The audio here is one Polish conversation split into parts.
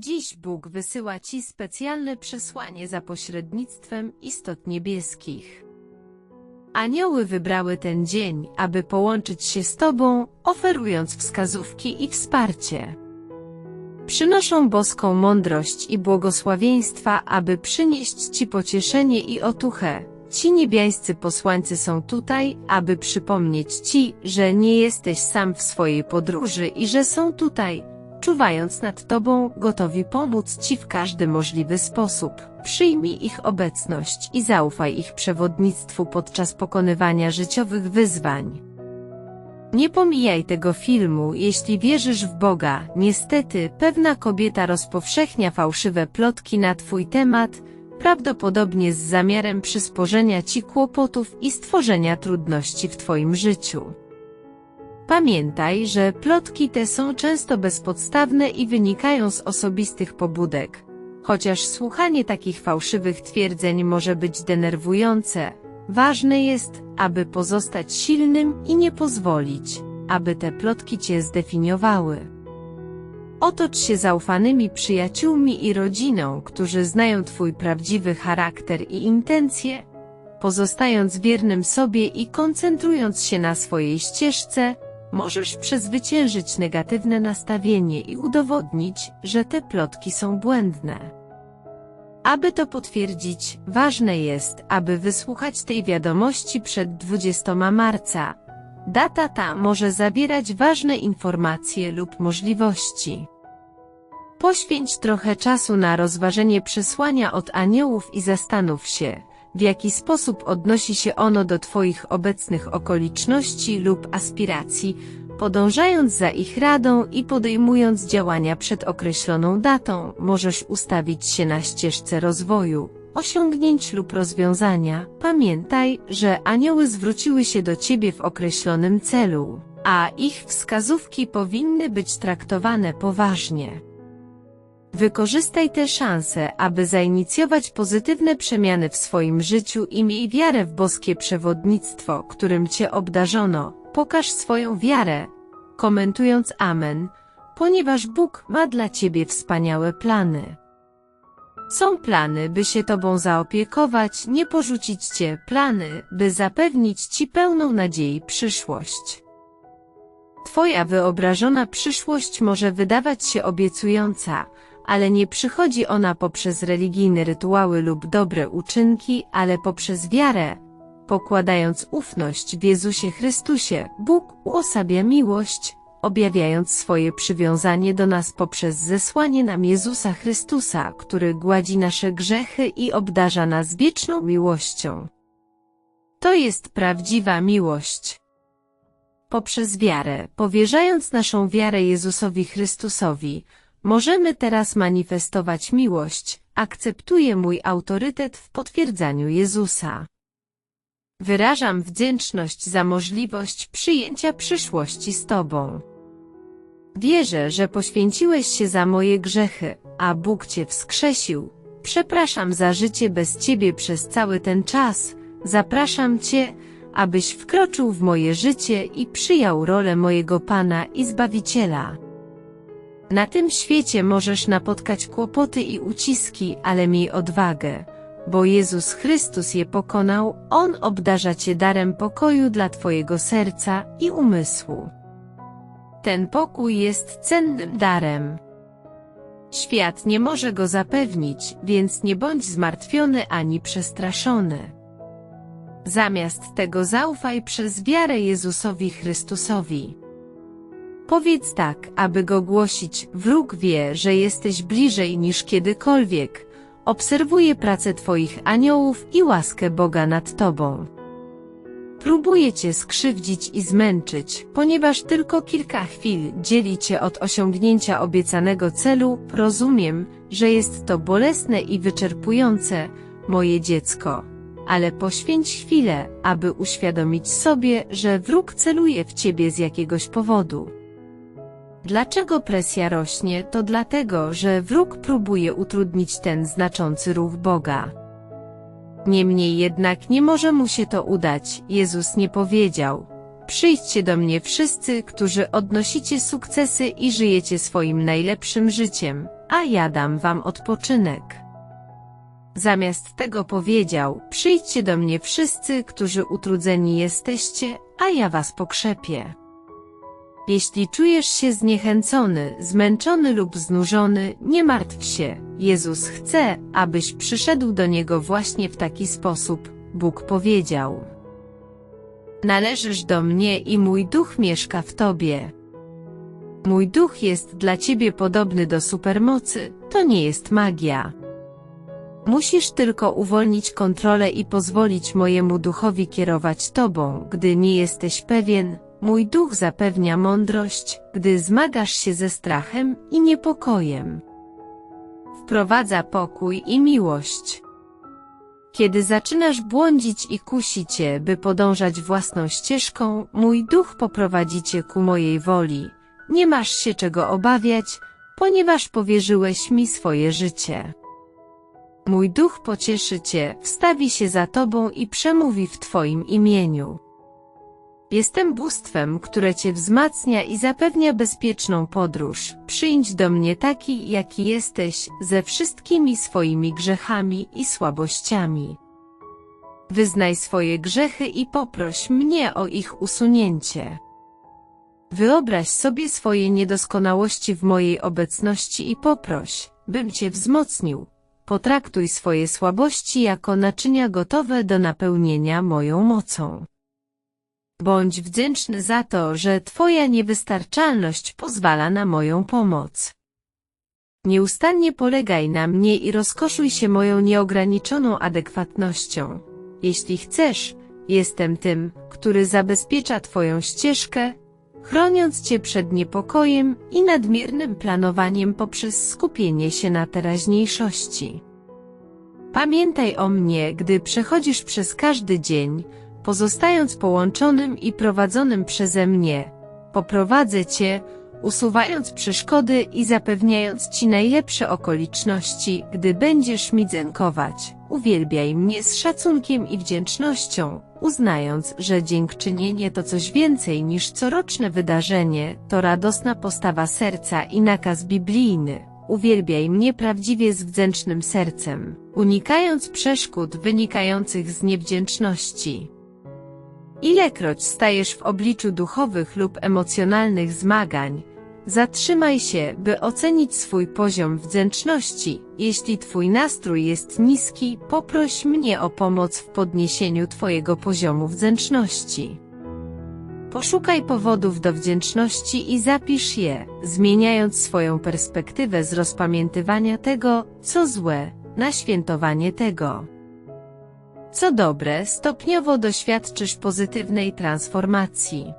Dziś Bóg wysyła Ci specjalne przesłanie za pośrednictwem istot niebieskich. Anioły wybrały ten dzień, aby połączyć się z Tobą, oferując wskazówki i wsparcie. Przynoszą boską mądrość i błogosławieństwa, aby przynieść Ci pocieszenie i otuchę. Ci niebiańscy posłańcy są tutaj, aby przypomnieć Ci, że nie jesteś sam w swojej podróży i że są tutaj, czuwając nad Tobą, gotowi pomóc Ci w każdy możliwy sposób. Przyjmij ich obecność i zaufaj ich przewodnictwu podczas pokonywania życiowych wyzwań. Nie pomijaj tego filmu, jeśli wierzysz w Boga. Niestety, pewna kobieta rozpowszechnia fałszywe plotki na Twój temat, prawdopodobnie z zamiarem przysporzenia Ci kłopotów i stworzenia trudności w Twoim życiu. Pamiętaj, że plotki te są często bezpodstawne i wynikają z osobistych pobudek. Chociaż słuchanie takich fałszywych twierdzeń może być denerwujące, ważne jest, aby pozostać silnym i nie pozwolić, aby te plotki cię zdefiniowały. Otocz się zaufanymi przyjaciółmi i rodziną, którzy znają Twój prawdziwy charakter i intencje, pozostając wiernym sobie i koncentrując się na swojej ścieżce, możesz przezwyciężyć negatywne nastawienie i udowodnić, że te plotki są błędne. Aby to potwierdzić, ważne jest, aby wysłuchać tej wiadomości przed 20 marca. Data ta może zawierać ważne informacje lub możliwości. Poświęć trochę czasu na rozważenie przesłania od aniołów i zastanów się, w jaki sposób odnosi się ono do Twoich obecnych okoliczności lub aspiracji, podążając za ich radą i podejmując działania przed określoną datą, możesz ustawić się na ścieżce rozwoju, osiągnięć lub rozwiązania. Pamiętaj, że anioły zwróciły się do Ciebie w określonym celu, a ich wskazówki powinny być traktowane poważnie. Wykorzystaj tę szansę, aby zainicjować pozytywne przemiany w swoim życiu i miej wiarę w boskie przewodnictwo, którym Cię obdarzono. Pokaż swoją wiarę, komentując Amen, ponieważ Bóg ma dla Ciebie wspaniałe plany. Są plany, by się Tobą zaopiekować, nie porzucić Cię, plany, by zapewnić Ci pełną nadziei przyszłość. Twoja wyobrażona przyszłość może wydawać się obiecująca, ale nie przychodzi ona poprzez religijne rytuały lub dobre uczynki, ale poprzez wiarę. Pokładając ufność w Jezusie Chrystusie, Bóg uosabia miłość, objawiając swoje przywiązanie do nas poprzez zesłanie nam Jezusa Chrystusa, który gładzi nasze grzechy i obdarza nas wieczną miłością. To jest prawdziwa miłość. Poprzez wiarę, powierzając naszą wiarę Jezusowi Chrystusowi, Możemy teraz manifestować miłość, akceptuję mój autorytet w potwierdzaniu Jezusa. Wyrażam wdzięczność za możliwość przyjęcia przyszłości z Tobą. Wierzę, że poświęciłeś się za moje grzechy, a Bóg Cię wskrzesił. Przepraszam za życie bez Ciebie przez cały ten czas. Zapraszam Cię, abyś wkroczył w moje życie i przyjął rolę mojego Pana i Zbawiciela. Na tym świecie możesz napotkać kłopoty i uciski, ale miej odwagę, bo Jezus Chrystus je pokonał, On obdarza Cię darem pokoju dla Twojego serca i umysłu. Ten pokój jest cennym darem. Świat nie może go zapewnić, więc nie bądź zmartwiony ani przestraszony. Zamiast tego zaufaj przez wiarę Jezusowi Chrystusowi. Powiedz tak, aby go głosić, wróg wie, że jesteś bliżej niż kiedykolwiek. Obserwuje pracę Twoich aniołów i łaskę Boga nad Tobą. Próbuje Cię skrzywdzić i zmęczyć, ponieważ tylko kilka chwil dzieli Cię od osiągnięcia obiecanego celu, rozumiem, że jest to bolesne i wyczerpujące, moje dziecko. Ale poświęć chwilę, aby uświadomić sobie, że wróg celuje w Ciebie z jakiegoś powodu. Dlaczego presja rośnie? To dlatego, że wróg próbuje utrudnić ten znaczący ruch Boga. Niemniej jednak nie może mu się to udać, Jezus nie powiedział. Przyjdźcie do mnie wszyscy, którzy odnosicie sukcesy i żyjecie swoim najlepszym życiem. a ja dam wam odpoczynek. Zamiast tego powiedział, przyjdźcie do mnie wszyscy, którzy utrudzeni jesteście, a ja was pokrzepię. Jeśli czujesz się zniechęcony, zmęczony lub znużony, nie martw się. Jezus chce, abyś przyszedł do Niego właśnie w taki sposób, Bóg powiedział. Należysz do mnie i mój duch mieszka w tobie. Mój duch jest dla ciebie podobny do supermocy, to nie jest magia. Musisz tylko uwolnić kontrolę i pozwolić mojemu duchowi kierować tobą, gdy nie jesteś pewien. Mój duch zapewnia mądrość, gdy zmagasz się ze strachem i niepokojem. Wprowadza pokój i miłość. Kiedy zaczynasz błądzić i kusi cię, by podążać własną ścieżką, mój duch poprowadzi cię ku mojej woli. Nie masz się czego obawiać, ponieważ powierzyłeś mi swoje życie. Mój duch pocieszy cię, wstawi się za tobą i przemówi w twoim imieniu. Jestem bóstwem, które cię wzmacnia i zapewnia bezpieczną podróż. Przyjdź do mnie taki, jaki jesteś, ze wszystkimi swoimi grzechami i słabościami. Wyznaj swoje grzechy i poproś mnie o ich usunięcie. Wyobraź sobie swoje niedoskonałości w mojej obecności i poproś, bym cię wzmocnił. Potraktuj swoje słabości jako naczynia gotowe do napełnienia moją mocą. Bądź wdzięczny za to, że Twoja niewystarczalność pozwala na moją pomoc. Nieustannie polegaj na mnie i rozkoszuj się moją nieograniczoną adekwatnością. Jeśli chcesz, jestem tym, który zabezpiecza Twoją ścieżkę, chroniąc Cię przed niepokojem i nadmiernym planowaniem poprzez skupienie się na teraźniejszości. Pamiętaj o mnie, gdy przechodzisz przez każdy dzień, pozostając połączonym i prowadzonym przeze mnie. Poprowadzę Cię, usuwając przeszkody i zapewniając Ci najlepsze okoliczności, gdy będziesz mi dziękować. Uwielbiaj mnie z szacunkiem i wdzięcznością, uznając, że dziękczynienie to coś więcej niż coroczne wydarzenie, to radosna postawa serca i nakaz biblijny. Uwielbiaj mnie prawdziwie z wdzięcznym sercem, unikając przeszkód wynikających z niewdzięczności. Ilekroć stajesz w obliczu duchowych lub emocjonalnych zmagań, zatrzymaj się, by ocenić swój poziom wdzięczności. Jeśli Twój nastrój jest niski, poproś mnie o pomoc w podniesieniu Twojego poziomu wdzięczności. Poszukaj powodów do wdzięczności i zapisz je, zmieniając swoją perspektywę z rozpamiętywania tego, co złe, na świętowanie tego. Co dobre, stopniowo doświadczysz pozytywnej transformacji.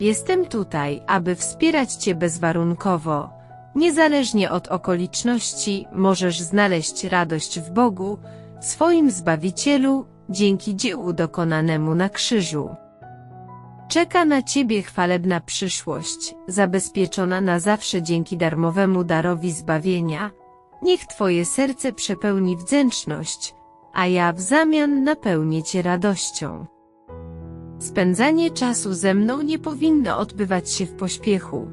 Jestem tutaj, aby wspierać Cię bezwarunkowo. Niezależnie od okoliczności, możesz znaleźć radość w Bogu, swoim Zbawicielu, dzięki dziełu dokonanemu na krzyżu. Czeka na Ciebie chwalebna przyszłość, zabezpieczona na zawsze dzięki darmowemu darowi zbawienia. Niech Twoje serce przepełni wdzięczność, a ja w zamian napełnię Cię radością. Spędzanie czasu ze mną nie powinno odbywać się w pośpiechu.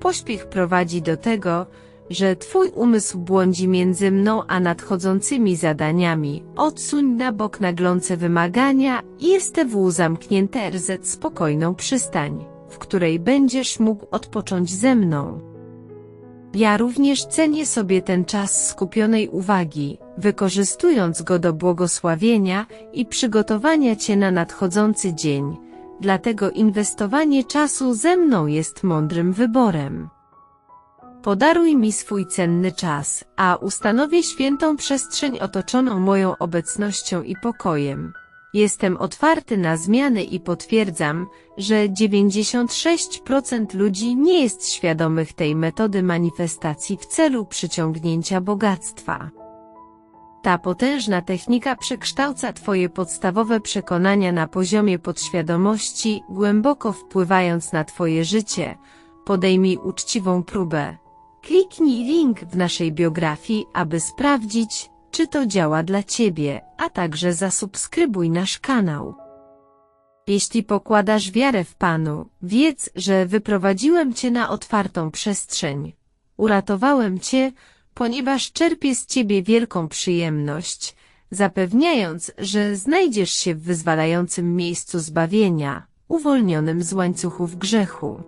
Pośpiech prowadzi do tego, że Twój umysł błądzi między mną a nadchodzącymi zadaniami. Odsuń na bok naglące wymagania i STW zamknięte RZ spokojną przystań, w której będziesz mógł odpocząć ze mną. Ja również cenię sobie ten czas skupionej uwagi, wykorzystując go do błogosławienia i przygotowania Cię na nadchodzący dzień, dlatego inwestowanie czasu ze mną jest mądrym wyborem. Podaruj mi swój cenny czas, a ustanowię świętą przestrzeń otoczoną moją obecnością i pokojem. Jestem otwarty na zmiany i potwierdzam, że 96% ludzi nie jest świadomych tej metody manifestacji w celu przyciągnięcia bogactwa. Ta potężna technika przekształca Twoje podstawowe przekonania na poziomie podświadomości, głęboko wpływając na Twoje życie. Podejmij uczciwą próbę. Kliknij link w naszej biografii, aby sprawdzić, czy to działa dla Ciebie, a także zasubskrybuj nasz kanał. Jeśli pokładasz wiarę w Panu, wiedz, że wyprowadziłem Cię na otwartą przestrzeń. Uratowałem cię, ponieważ czerpię z ciebie wielką przyjemność, zapewniając, że znajdziesz się w wyzwalającym miejscu zbawienia, uwolnionym z łańcuchów grzechu.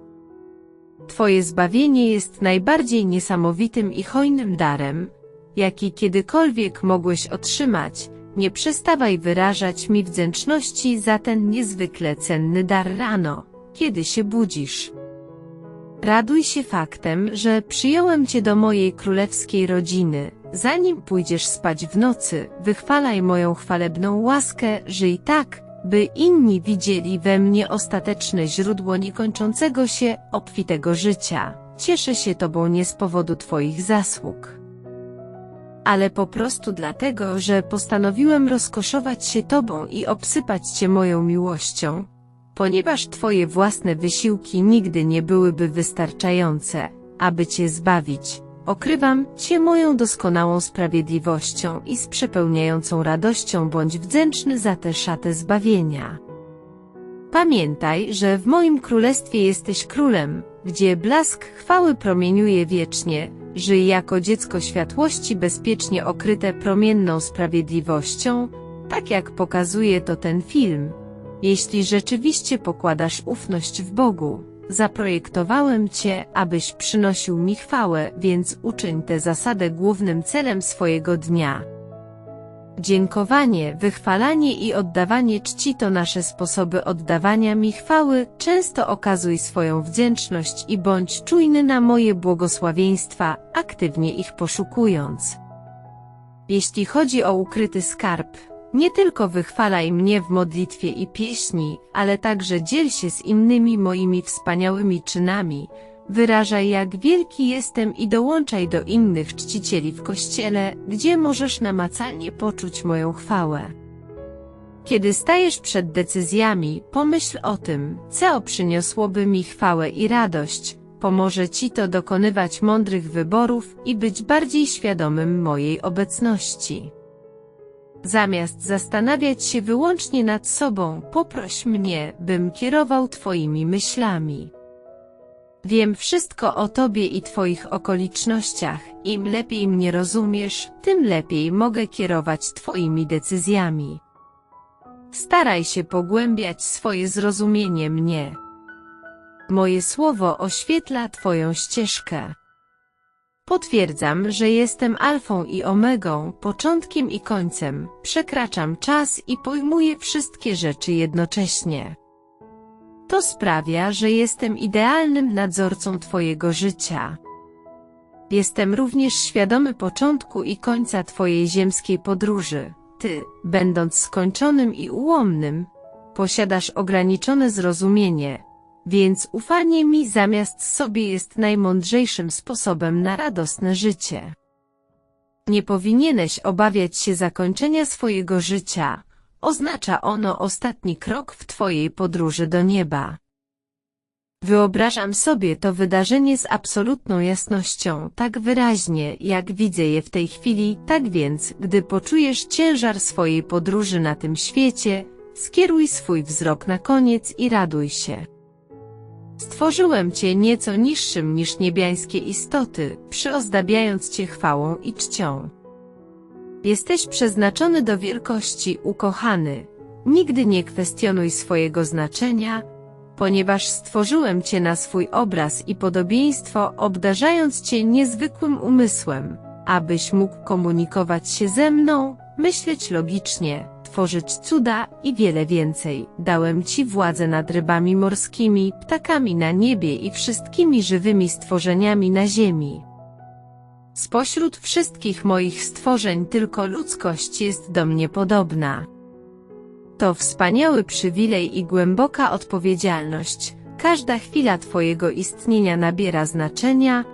Twoje zbawienie jest najbardziej niesamowitym i hojnym darem, jaki kiedykolwiek mogłeś otrzymać, nie przestawaj wyrażać mi wdzięczności za ten niezwykle cenny dar rano, kiedy się budzisz. Raduj się faktem, że przyjąłem cię do mojej królewskiej rodziny. Zanim pójdziesz spać w nocy, wychwalaj moją chwalebną łaskę, żyj tak, by inni widzieli we mnie ostateczne źródło niekończącego się, obfitego życia. Cieszę się Tobą nie z powodu Twoich zasług, ale po prostu dlatego, że postanowiłem rozkoszować się Tobą i obsypać Cię moją miłością, ponieważ Twoje własne wysiłki nigdy nie byłyby wystarczające, aby Cię zbawić. Okrywam Cię moją doskonałą sprawiedliwością i z przepełniającą radością bądź wdzięczny za tę szatę zbawienia. Pamiętaj, że w moim królestwie jesteś królem, gdzie blask chwały promieniuje wiecznie, żyj jako dziecko światłości bezpiecznie okryte promienną sprawiedliwością, tak jak pokazuje to ten film. Jeśli rzeczywiście pokładasz ufność w Bogu, zaprojektowałem Cię, abyś przynosił mi chwałę, więc uczyń tę zasadę głównym celem swojego dnia. Dziękowanie, wychwalanie i oddawanie czci to nasze sposoby oddawania mi chwały, często okazuj swoją wdzięczność i bądź czujny na moje błogosławieństwa, aktywnie ich poszukując. Jeśli chodzi o ukryty skarb, nie tylko wychwalaj mnie w modlitwie i pieśni, ale także dziel się z innymi moimi wspaniałymi czynami, wyrażaj jak wielki jestem i dołączaj do innych czcicieli w Kościele, gdzie możesz namacalnie poczuć moją chwałę. Kiedy stajesz przed decyzjami, pomyśl o tym, co przyniosłoby mi chwałę i radość, pomoże Ci to dokonywać mądrych wyborów i być bardziej świadomym mojej obecności. Zamiast zastanawiać się wyłącznie nad sobą, poproś mnie, bym kierował Twoimi myślami. Wiem wszystko o Tobie i Twoich okolicznościach. Im lepiej mnie rozumiesz, tym lepiej mogę kierować Twoimi decyzjami. Staraj się pogłębiać swoje zrozumienie mnie. Moje słowo oświetla Twoją ścieżkę. Potwierdzam, że jestem alfą i omegą, początkiem i końcem, przekraczam czas i pojmuję wszystkie rzeczy jednocześnie. To sprawia, że jestem idealnym nadzorcą Twojego życia. Jestem również świadomy początku i końca Twojej ziemskiej podróży. Ty, będąc skończonym i ułomnym, posiadasz ograniczone zrozumienie, więc ufanie mi zamiast sobie jest najmądrzejszym sposobem na radosne życie. Nie powinieneś obawiać się zakończenia swojego życia, oznacza ono ostatni krok w Twojej podróży do nieba. Wyobrażam sobie to wydarzenie z absolutną jasnością, tak wyraźnie, jak widzę je w tej chwili, tak więc, gdy poczujesz ciężar swojej podróży na tym świecie, skieruj swój wzrok na koniec i raduj się. Stworzyłem Cię nieco niższym niż niebiańskie istoty, przyozdabiając Cię chwałą i czcią. Jesteś przeznaczony do wielkości, ukochany. Nigdy nie kwestionuj swojego znaczenia, ponieważ stworzyłem Cię na swój obraz i podobieństwo, obdarzając Cię niezwykłym umysłem, abyś mógł komunikować się ze mną, myśleć logicznie, tworzyć cuda i wiele więcej. Dałem Ci władzę nad rybami morskimi, ptakami na niebie i wszystkimi żywymi stworzeniami na ziemi. Spośród wszystkich moich stworzeń tylko ludzkość jest do mnie podobna. To wspaniały przywilej i głęboka odpowiedzialność. Każda chwila Twojego istnienia nabiera znaczenia,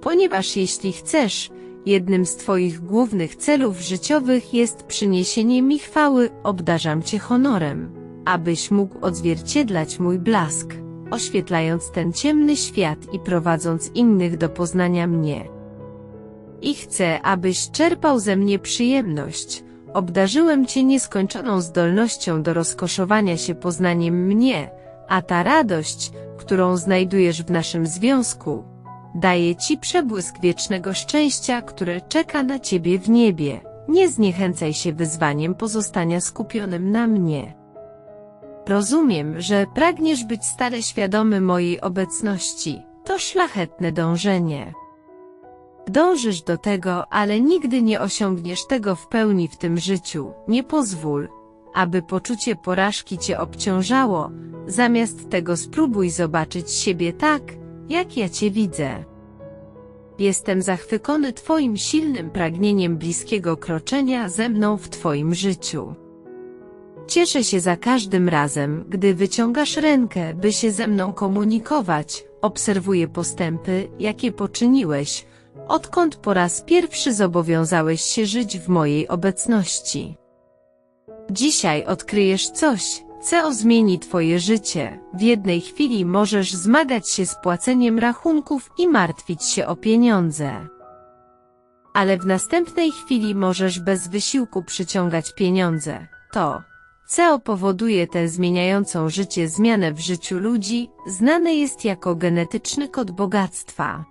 ponieważ jeśli chcesz, jednym z Twoich głównych celów życiowych jest przyniesienie mi chwały, obdarzam Cię honorem, abyś mógł odzwierciedlać mój blask, oświetlając ten ciemny świat i prowadząc innych do poznania mnie i chcę, abyś czerpał ze mnie przyjemność. Obdarzyłem Cię nieskończoną zdolnością do rozkoszowania się poznaniem mnie, a ta radość, którą znajdujesz w naszym związku, daje ci przebłysk wiecznego szczęścia, które czeka na ciebie w niebie. Nie zniechęcaj się wyzwaniem pozostania skupionym na mnie. Rozumiem, że pragniesz być stale świadomy mojej obecności. To szlachetne dążenie. Dążysz do tego, ale nigdy nie osiągniesz tego w pełni w tym życiu. Nie pozwól, aby poczucie porażki cię obciążało. Zamiast tego spróbuj zobaczyć siebie tak, jak ja cię widzę. Jestem zachwycony Twoim silnym pragnieniem bliskiego kroczenia ze mną w Twoim życiu. Cieszę się za każdym razem, gdy wyciągasz rękę, by się ze mną komunikować. Obserwuję postępy, jakie poczyniłeś, odkąd po raz pierwszy zobowiązałeś się żyć w mojej obecności. Dzisiaj odkryjesz coś, co zmieni Twoje życie. W jednej chwili możesz zmagać się z płaceniem rachunków i martwić się o pieniądze. Ale w następnej chwili możesz bez wysiłku przyciągać pieniądze. To, co powoduje tę zmieniającą życie zmianę w życiu ludzi, znane jest jako genetyczny kod bogactwa.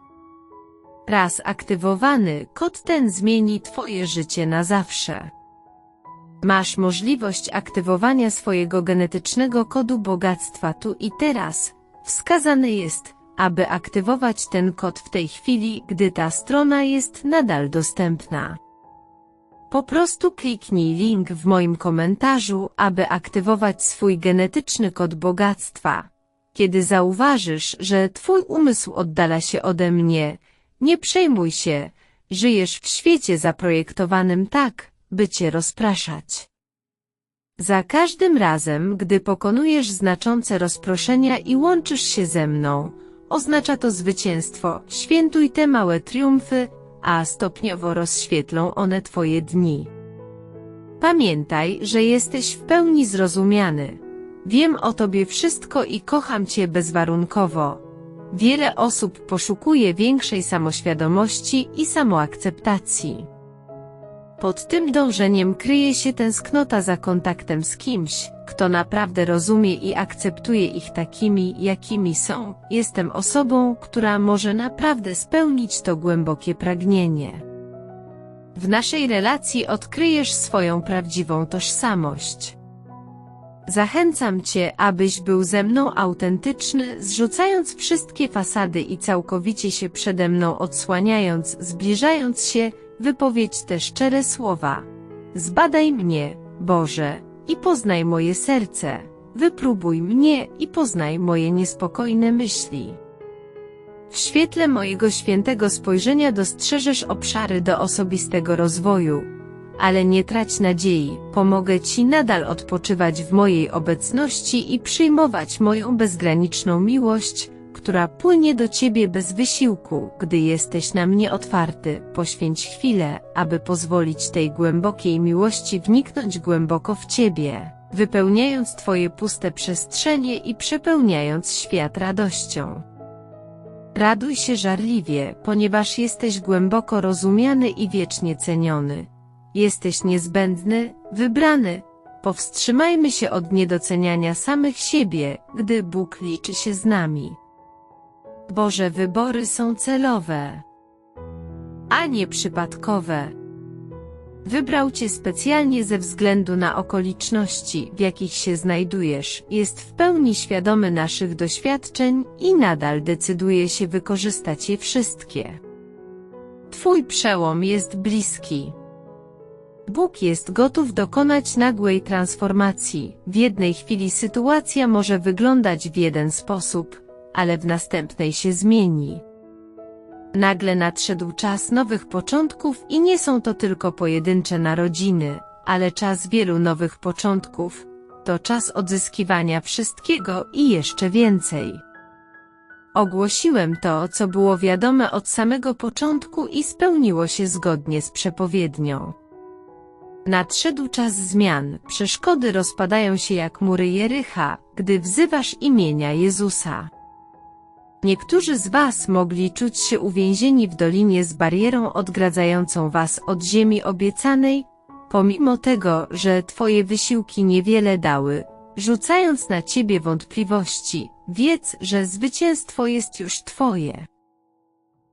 Raz aktywowany, kod ten zmieni Twoje życie na zawsze. Masz możliwość aktywowania swojego genetycznego kodu bogactwa tu i teraz. Wskazane jest, aby aktywować ten kod w tej chwili, gdy ta strona jest nadal dostępna. Po prostu kliknij link w moim komentarzu, aby aktywować swój genetyczny kod bogactwa. Kiedy zauważysz, że Twój umysł oddala się ode mnie, nie przejmuj się, żyjesz w świecie zaprojektowanym tak, by Cię rozpraszać. Za każdym razem, gdy pokonujesz znaczące rozproszenia i łączysz się ze mną, oznacza to zwycięstwo, świętuj te małe triumfy, a stopniowo rozświetlą one Twoje dni. Pamiętaj, że jesteś w pełni zrozumiany. Wiem o Tobie wszystko i kocham Cię bezwarunkowo. Wiele osób poszukuje większej samoświadomości i samoakceptacji. Pod tym dążeniem kryje się tęsknota za kontaktem z kimś, kto naprawdę rozumie i akceptuje ich takimi, jakimi są. Jestem osobą, która może naprawdę spełnić to głębokie pragnienie. W naszej relacji odkryjesz swoją prawdziwą tożsamość. Zachęcam Cię, abyś był ze mną autentyczny, zrzucając wszystkie fasady i całkowicie się przede mną odsłaniając, zbliżając się, wypowiedź te szczere słowa. Zbadaj mnie, Boże, i poznaj moje serce. Wypróbuj mnie i poznaj moje niespokojne myśli. W świetle mojego świętego spojrzenia dostrzeżesz obszary do osobistego rozwoju, ale nie trać nadziei, pomogę Ci nadal odpoczywać w mojej obecności i przyjmować moją bezgraniczną miłość, która płynie do Ciebie bez wysiłku, gdy jesteś na mnie otwarty. Poświęć chwilę, aby pozwolić tej głębokiej miłości wniknąć głęboko w Ciebie, wypełniając Twoje puste przestrzenie i przepełniając świat radością. Raduj się żarliwie, ponieważ jesteś głęboko rozumiany i wiecznie ceniony. Jesteś niezbędny, wybrany. Powstrzymajmy się od niedoceniania samych siebie, gdy Bóg liczy się z nami. Boże wybory są celowe, a nie przypadkowe. Wybrał Cię specjalnie ze względu na okoliczności, w jakich się znajdujesz, jest w pełni świadomy naszych doświadczeń i nadal decyduje się wykorzystać je wszystkie. Twój przełom jest bliski. Bóg jest gotów dokonać nagłej transformacji. W jednej chwili sytuacja może wyglądać w jeden sposób, ale w następnej się zmieni. Nagle nadszedł czas nowych początków i nie są to tylko pojedyncze narodziny, ale czas wielu nowych początków. To czas odzyskiwania wszystkiego i jeszcze więcej. Ogłosiłem to, co było wiadome od samego początku i spełniło się zgodnie z przepowiednią. Nadszedł czas zmian, przeszkody rozpadają się jak mury Jericha, gdy wzywasz imienia Jezusa. Niektórzy z Was mogli czuć się uwięzieni w dolinie z barierą odgradzającą Was od ziemi obiecanej, pomimo tego, że Twoje wysiłki niewiele dały, rzucając na Ciebie wątpliwości, wiedz, że zwycięstwo jest już Twoje.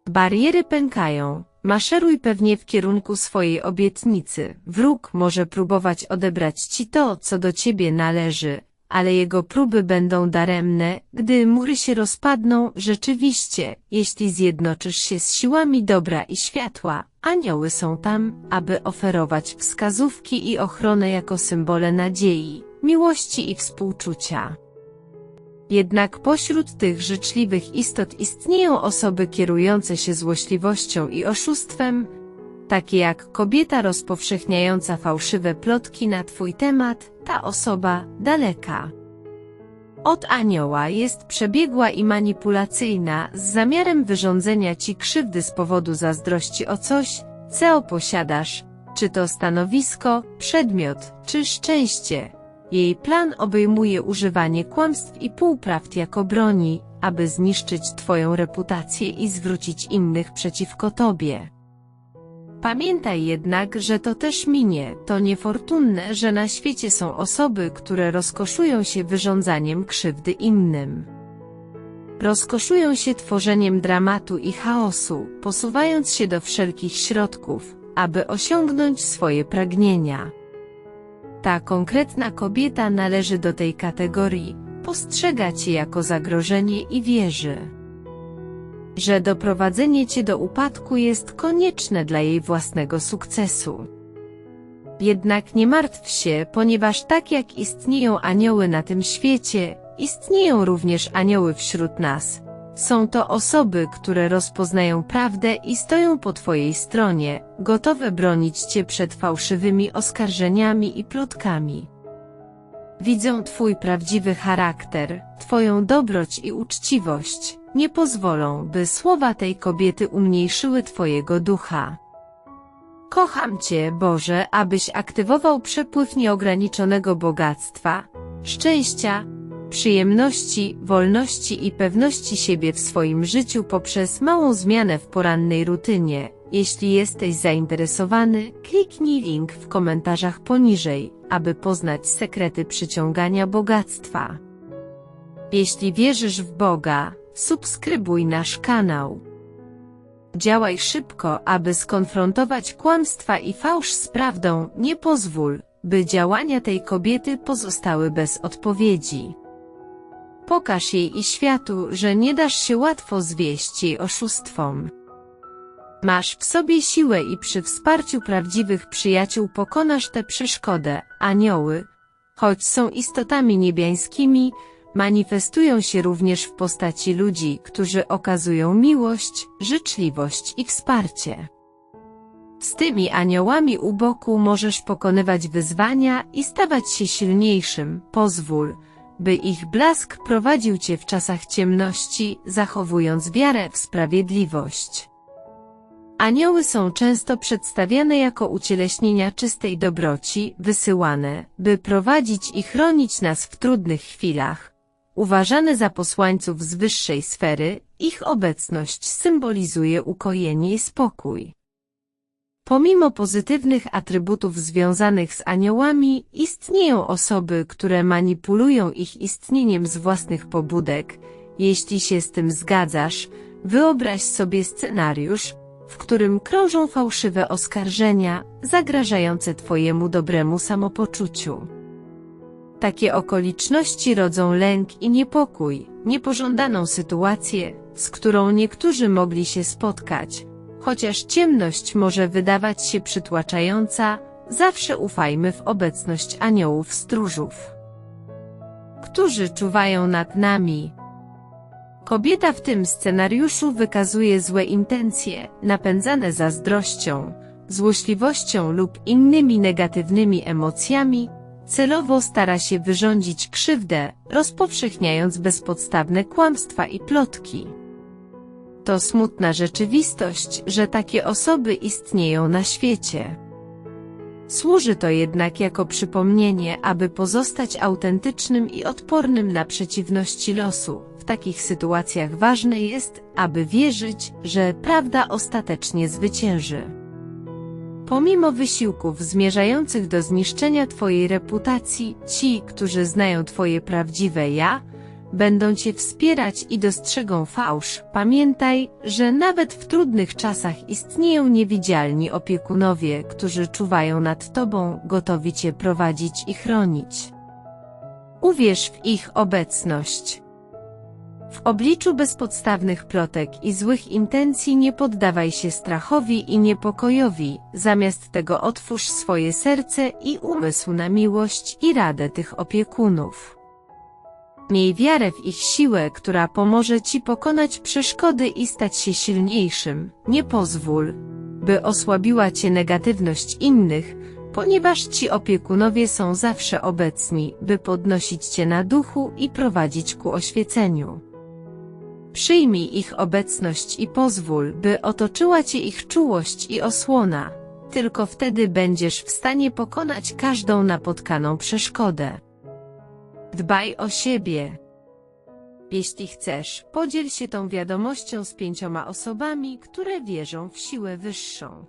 Bariery pękają. Maszeruj pewnie w kierunku swojej obietnicy. Wróg może próbować odebrać ci to, co do ciebie należy, ale jego próby będą daremne, gdy mury się rozpadną rzeczywiście, jeśli zjednoczysz się z siłami dobra i światła. Anioły są tam, aby oferować wskazówki i ochronę jako symbole nadziei, miłości i współczucia. Jednak pośród tych życzliwych istot istnieją osoby kierujące się złośliwością i oszustwem, takie jak kobieta rozpowszechniająca fałszywe plotki na Twój temat, ta osoba daleka. Od anioła jest przebiegła i manipulacyjna z zamiarem wyrządzenia Ci krzywdy z powodu zazdrości o coś, co posiadasz, czy to stanowisko, przedmiot, czy szczęście. Jej plan obejmuje używanie kłamstw i półprawd jako broni, aby zniszczyć Twoją reputację i zwrócić innych przeciwko Tobie. Pamiętaj jednak, że to też minie, to niefortunne, że na świecie są osoby, które rozkoszują się wyrządzaniem krzywdy innym. Rozkoszują się tworzeniem dramatu i chaosu, posuwając się do wszelkich środków, aby osiągnąć swoje pragnienia. Ta konkretna kobieta należy do tej kategorii, postrzega cię jako zagrożenie i wierzy, że doprowadzenie cię do upadku jest konieczne dla jej własnego sukcesu. Jednak nie martw się, ponieważ tak jak istnieją anioły na tym świecie, istnieją również anioły wśród nas. Są to osoby, które rozpoznają prawdę i stoją po Twojej stronie, gotowe bronić Cię przed fałszywymi oskarżeniami i plotkami. Widzą Twój prawdziwy charakter, Twoją dobroć i uczciwość. Nie pozwolą, by słowa tej kobiety umniejszyły Twojego ducha. Kocham Cię, Boże, abyś aktywował przepływ nieograniczonego bogactwa, szczęścia, przyjemności, wolności i pewności siebie w swoim życiu poprzez małą zmianę w porannej rutynie. Jeśli jesteś zainteresowany, kliknij link w komentarzach poniżej, aby poznać sekrety przyciągania bogactwa. Jeśli wierzysz w Boga, subskrybuj nasz kanał. Działaj szybko, aby skonfrontować kłamstwa i fałsz z prawdą, nie pozwól, by działania tej kobiety pozostały bez odpowiedzi. Pokaż jej i światu, że nie dasz się łatwo zwieść jej oszustwom. Masz w sobie siłę i przy wsparciu prawdziwych przyjaciół pokonasz tę przeszkodę. Anioły, choć są istotami niebiańskimi, manifestują się również w postaci ludzi, którzy okazują miłość, życzliwość i wsparcie. Z tymi aniołami u boku możesz pokonywać wyzwania i stawać się silniejszym. Pozwól, by ich blask prowadził Cię w czasach ciemności, zachowując wiarę w sprawiedliwość. Anioły są często przedstawiane jako ucieleśnienia czystej dobroci, wysyłane, by prowadzić i chronić nas w trudnych chwilach. Uważane za posłańców z wyższej sfery, ich obecność symbolizuje ukojenie i spokój. Pomimo pozytywnych atrybutów związanych z aniołami, istnieją osoby, które manipulują ich istnieniem z własnych pobudek. Jeśli się z tym zgadzasz, wyobraź sobie scenariusz, w którym krążą fałszywe oskarżenia, zagrażające Twojemu dobremu samopoczuciu. Takie okoliczności rodzą lęk i niepokój, niepożądaną sytuację, z którą niektórzy mogli się spotkać, Chociaż ciemność może wydawać się przytłaczająca, zawsze ufajmy w obecność aniołów stróżów, którzy czuwają nad nami. Kobieta w tym scenariuszu wykazuje złe intencje, napędzane zazdrością, złośliwością lub innymi negatywnymi emocjami, celowo stara się wyrządzić krzywdę, rozpowszechniając bezpodstawne kłamstwa i plotki. To smutna rzeczywistość, że takie osoby istnieją na świecie. Służy to jednak jako przypomnienie, aby pozostać autentycznym i odpornym na przeciwności losu. W takich sytuacjach ważne jest, aby wierzyć, że prawda ostatecznie zwycięży. Pomimo wysiłków zmierzających do zniszczenia Twojej reputacji, ci, którzy znają Twoje prawdziwe ja, będą Cię wspierać i dostrzegą fałsz. Pamiętaj, że nawet w trudnych czasach istnieją niewidzialni opiekunowie, którzy czuwają nad Tobą, gotowi Cię prowadzić i chronić. Uwierz w ich obecność. W obliczu bezpodstawnych plotek i złych intencji nie poddawaj się strachowi i niepokojowi, zamiast tego otwórz swoje serce i umysł na miłość i radę tych opiekunów. Miej wiarę w ich siłę, która pomoże Ci pokonać przeszkody i stać się silniejszym. Nie pozwól, by osłabiła Cię negatywność innych, ponieważ ci opiekunowie są zawsze obecni, by podnosić Cię na duchu i prowadzić ku oświeceniu. Przyjmij ich obecność i pozwól, by otoczyła Cię ich czułość i osłona. Tylko wtedy będziesz w stanie pokonać każdą napotkaną przeszkodę. Dbaj o siebie. Jeśli chcesz, podziel się tą wiadomością z pięcioma osobami, które wierzą w siłę wyższą.